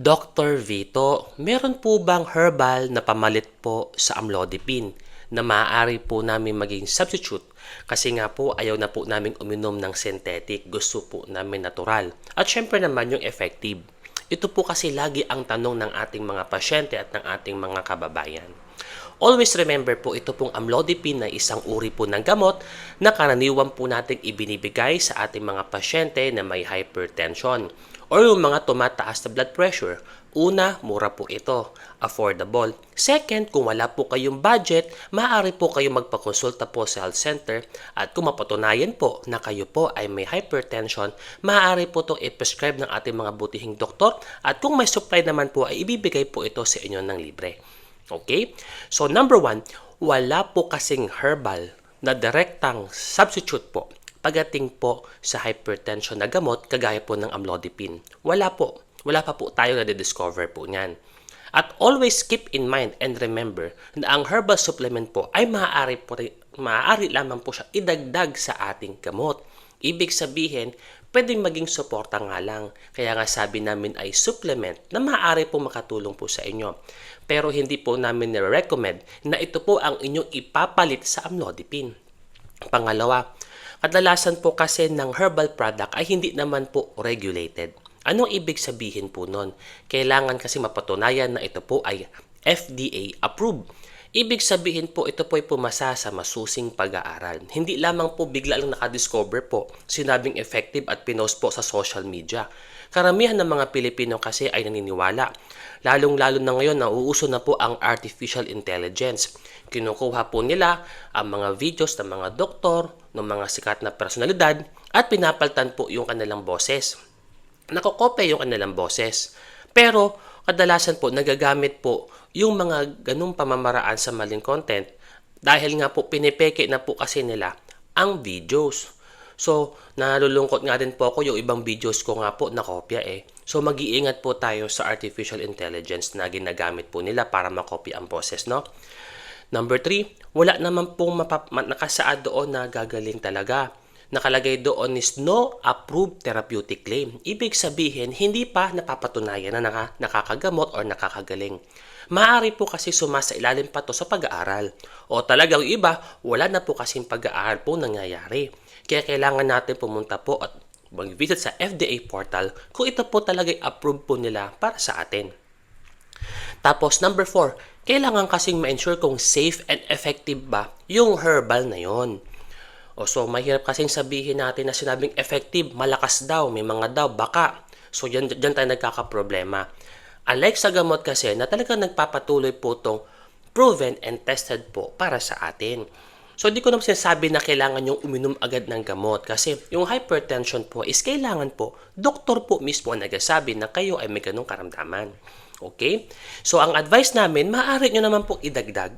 Dr. Vito, meron po bang herbal na pamalit po sa amlodipine na maaari po namin maging substitute? Kasi nga po ayaw na po namin uminom ng synthetic, gusto po namin natural. At syempre naman yung effective. Ito po kasi lagi ang tanong ng ating mga pasyente at ng ating mga kababayan. Always remember po, ito pong amlodipine na isang uri po ng gamot na karaniwan po nating ibinibigay sa ating mga pasyente na may hypertension or yung mga tumataas na blood pressure. Una, mura po ito, affordable. Second, kung wala po kayong budget, maaari po kayo magpakonsulta po sa health center at kung mapatunayan po na kayo po ay may hypertension, maaari po itong i-prescribe ng ating mga butihing doktor at kung may supply naman po ay ibibigay po ito sa inyo ng libre. Okay? So number one, wala po kasing herbal na direktang substitute po pagdating po sa hypertension na gamot kagaya po ng amlodipine. Wala po. Wala pa po tayo na discover po niyan. At always keep in mind and remember na ang herbal supplement po ay maaari, po, maaari lamang po siya idagdag sa ating gamot. Ibig sabihin, pwedeng maging suporta nga lang. Kaya nga sabi namin ay supplement na maaari po makatulong po sa inyo. Pero hindi po namin nire-recommend na ito po ang inyong ipapalit sa amlodipine. Pangalawa, kadalasan po kasi ng herbal product ay hindi naman po regulated. Anong ibig sabihin po nun? Kailangan kasi mapatunayan na ito po ay FDA approved. Ibig sabihin po ito po ay pumasa sa masusing pag-aaral. Hindi lamang po bigla lang nakadiscover po, sinabing effective at pinost po sa social media. Karamihan ng mga Pilipino kasi ay naniniwala. Lalong-lalo na ngayon na uuso na po ang artificial intelligence. Kinukuha po nila ang mga videos ng mga doktor, ng mga sikat na personalidad at pinapaltan po yung kanilang boses. Nakokopya yung kanilang boses. Pero kadalasan po nagagamit po yung mga ganung pamamaraan sa maling content dahil nga po pinipeke na po kasi nila ang videos. So, nalulungkot nga din po ako yung ibang videos ko nga po nakopya eh. So, mag-iingat po tayo sa artificial intelligence na ginagamit po nila para makopya ang boses, no? Number three, wala naman pong mapap- ma- nakasaad doon na gagaling talaga. Nakalagay doon is no approved therapeutic claim. Ibig sabihin, hindi pa napapatunayan na naka- nakakagamot or nakakagaling. Maaari po kasi sumasa ilalim pa to sa pag-aaral. O talagang iba, wala na po kasing pag-aaral po nangyayari. Kaya kailangan natin pumunta po at mag-visit sa FDA portal kung ito po talaga approved po nila para sa atin. Tapos number four, kailangan kasing ma-ensure kung safe and effective ba yung herbal na yon. O so, mahirap kasing sabihin natin na sinabing effective, malakas daw, may mga daw, baka. So, dyan, dyan tayo nagkakaproblema. Unlike sa gamot kasi na talagang nagpapatuloy po itong proven and tested po para sa atin. So, di ko naman sinasabi na kailangan yung uminom agad ng gamot kasi yung hypertension po is kailangan po, doktor po mismo ang nagsasabi na kayo ay may ganong karamdaman. Okay? So, ang advice namin, maaari nyo naman po idagdag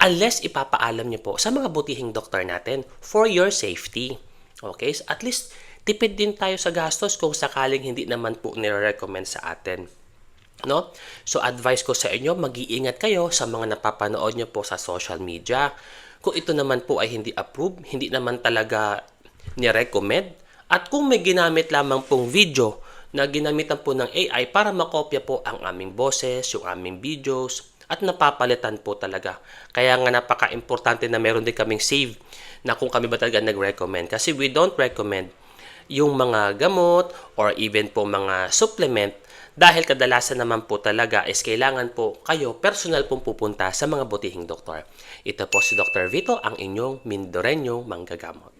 unless ipapaalam niyo po sa mga butihing doktor natin for your safety. Okay? So, at least, tipid din tayo sa gastos kung sakaling hindi naman po nire-recommend sa atin. No? So, advice ko sa inyo, mag-iingat kayo sa mga napapanood nyo po sa social media. Kung ito naman po ay hindi approved, hindi naman talaga ni-recommend, at kung may ginamit lamang pong video na ginamitan po ng AI para makopya po ang aming boses, yung aming videos, at napapalitan po talaga. Kaya nga napaka-importante na meron din kaming save na kung kami ba talaga nag-recommend. Kasi we don't recommend yung mga gamot or even po mga supplement dahil kadalasan naman po talaga is kailangan po kayo personal pong pupunta sa mga butihing doktor. Ito po si Dr. Vito, ang inyong Mindoreño manggagamot.